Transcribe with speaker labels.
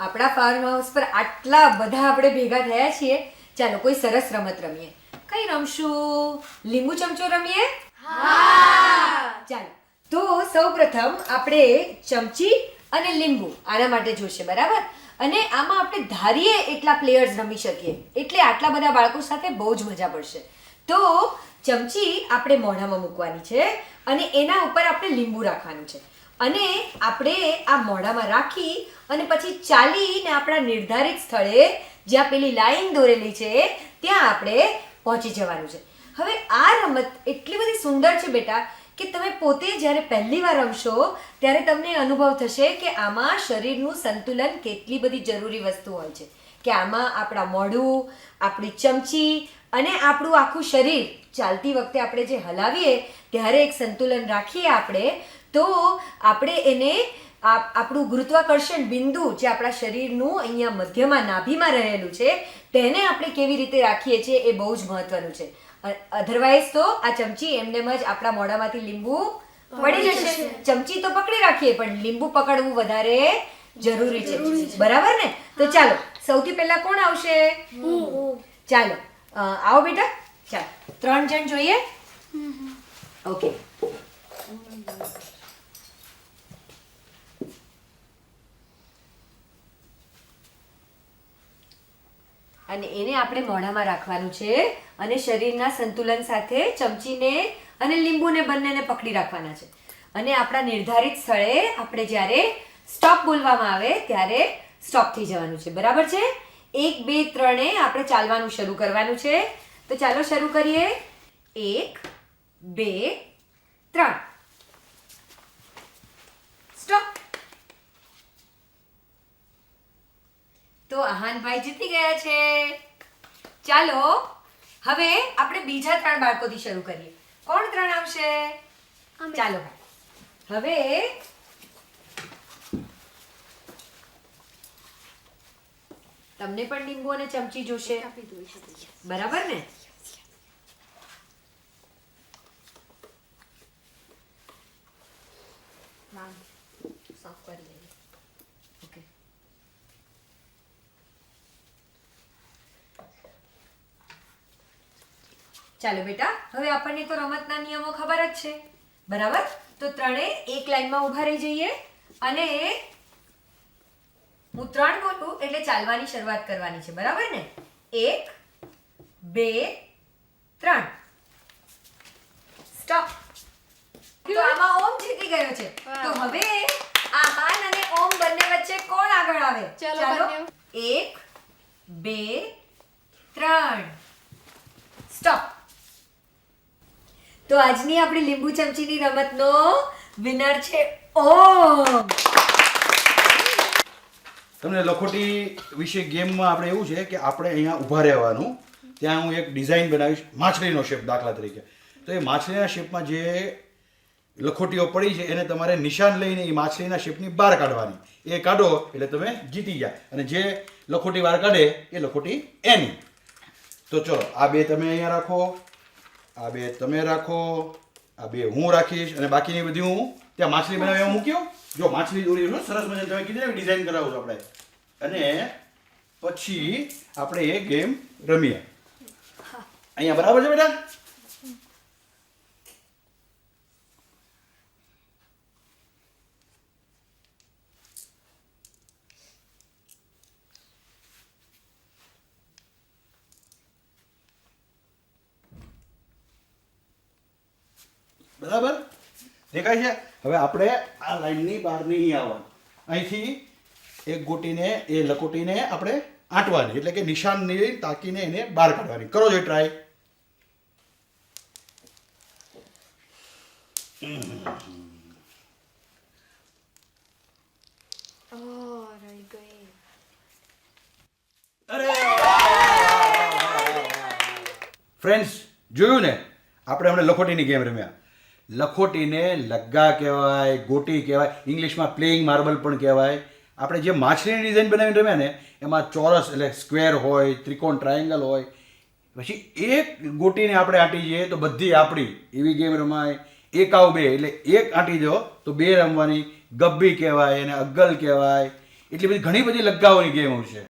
Speaker 1: આપણા farm house પર આટલા બધા આપણે ભેગા થયા છીએ. ચાલો કોઈ સરસ રમત રમીએ. કઈ રમશું? લીંબુ ચમચો રમીએ? ચાલો. તો સૌપ્રથમ આપણે ચમચી અને લીંબુ આના માટે જોશે બરાબર? અને આમાં આપણે ધારીએ એટલા પ્લેયર્સ રમી શકીએ. એટલે આટલા બધા બાળકો સાથે બહુ જ મજા પડશે. તો ચમચી આપણે મોઢામાં મૂકવાની છે અને એના ઉપર આપણે લીંબુ રાખવાનું છે. અને આપણે આ મોઢામાં રાખી અને પછી ચાલીને આપણા નિર્ધારિત સ્થળે જ્યાં પેલી લાઈન દોરેલી છે, ત્યાં આપણે પહોંચી જવાનું છે. હવે આ રમત એટલી બધી સુંદર છે બેટા કે તમે પોતે જ્યારે પહેલી વાર રમશો, ત્યારે તમને અનુભવ થશે કે આમાં શરીરનું સંતુલન કેટલી બધી જરૂરી વસ્તુ હોય છે. કે આમાં આપણા મોઢું, આપણી ચમચી અને આપણું આખું શરીર ચાલતી વખતે આપણે જે હલાવીએ, ત્યારે એક સંતુલન રાખીએ આપણે તો આપણે એને આપણું ગુરુત્વાકર્ષણ બિંદુ જે આપણા શરીરનું અહીંયા મધ્યમાં નાભીમાં રહેલું છે તેને આપણે કેવી રીતે રાખીએ છીએ એ બહુ જ મહત્વનું છે. અધરવાઇઝ તો આ ચમચી એમનેમ જ આપણા મોઢામાંથી લીંબુ પડી જશે. ચમચી તો પકડી રાખીએ પણ લીંબુ પકડવું વધારે જરૂરી છે. બરાબર ને? તો ચાલો સૌથી પહેલા કોણ આવશે? ચાલો આવો બેટા. ચાલો ત્રણ જણ જોઈએ. ઓકે અને એને આપણે મોઢામાં રાખવાનું છે અને શરીરના સંતુલન સાથે ચમચીને અને લીંબુને બંનેને પકડી રાખવાના છે. અને આપણા નિર્ધારિત સ્થળે આપણે જ્યારે સ્ટોપ બોલવામાં આવે ત્યારે સ્ટોપ થઈ જવાનું છે. બરાબર છે? એક, બે, ત્રણે આપણે ચાલવાનું શરૂ કરવાનું છે. તો ચાલો શરૂ કરીએ. એક, બે, ત્રણ સ્ટોપ તો આહાનભાઈ જીતી ગયા છે. ચાલો હવે આપણે બીજા ત્રણ બાળકોથી શરૂ કરીએ. કોણ ત્રણ આવશે? ચાલો હવે તમને પણ લીંબુ અને ચમચી જોશે. બરાબર ને સાફ કરી લઈએ ઓકે ચાલો બેટા હવે આપણને તો રમતના નિયમો ખબર જ છે. બરાબર? તો ત્રણે એક લાઈનમાં ઊભા રહી જઈએ અને હું ત્રણ બોલું એટલે ચાલવાની શરૂઆત કરવાની છે બરાબર ને? એક બે ત્રણ. સ્ટોપ તો આમાં ઓમ જીતી ગયો છે. તો હવે આહાન અને ઓમ બંને વચ્ચે કોણ આગળ આવે?
Speaker 2: ચાલો,
Speaker 1: એક બે ત્રણ. સ્ટોપ તો આજની આપણી લીંબુ ચમચીની રમતનો વિનર છે ઓમ.
Speaker 3: તમને લખોટી વિશે ગેમમાં આપણે એવું છે કે આપણે અહીંયા ઊભા રહેવાનું. ત્યાં હું એક ડિઝાઇન બનાવીશ, માછલીનો શેપ દાખલા તરીકે. તો એ માછલીના શેપમાં જે લખોટીઓ પડી છે, એને તમારે નિશાન લઈને એ માછલીના શેપની બહાર કાઢવાની. એ કાઢો એટલે તમે જીતી ગયા. અને જે લખોટી બહાર કાઢે એ લખોટી એની. તો ચલો, આ બે તમે અહીંયા રાખો. આ બે તમે રાખો આ બે હું રાખીશ અને બાકીની બધી હું ત્યાં માછલી બનાવી એવું મૂક્યો. જો માછલી દોરી છે, સરસ મજાની તમે કીધી ડિઝાઇન કરાવું છું આપણે. અને પછી આપણે એ ગેમ રમીએ. અહીંયા બરાબર છે બેટા? બરાબર? દેખાય છે? હવે આપણે આ લાઈનની બહાર નહીં આવવાનું. અહીંથી એક ગોટીને, એ લકોટીને આપણે આંટવાની, એટલે કે નિશાનની તાકીને એને બહાર કાઢવાની. કરો જો ટ્રાય ફ્રેન્ડ્સ જોયું ને? આપણે હમણાં લખોટીની ગેમ રમ્યા. લખોટીને લગ્ગા કહેવાય, ગોટી કહેવાય, ઇંગ્લિશમાં પ્લેઇંગ માર્બલ પણ કહેવાય. આપણે જે માછલીની ડિઝાઇન બનાવીને રમ્યા ને, એમાં ચોરસ એટલે સ્ક્વેર હોય, ત્રિકોણ ટ્રાયેંગલ હોય. પછી એક ગોટીને આપણે આંટી જઈએ તો બધી આપણી એવી ગેમ રમાય. એક આવ બે, એટલે એક આંટી દો તો બે રમવાની. ગબ્બી કહેવાય, એને અગ્ગલ કહેવાય. એટલી બધી ઘણી બધી લગાવવાની ગેમો છે.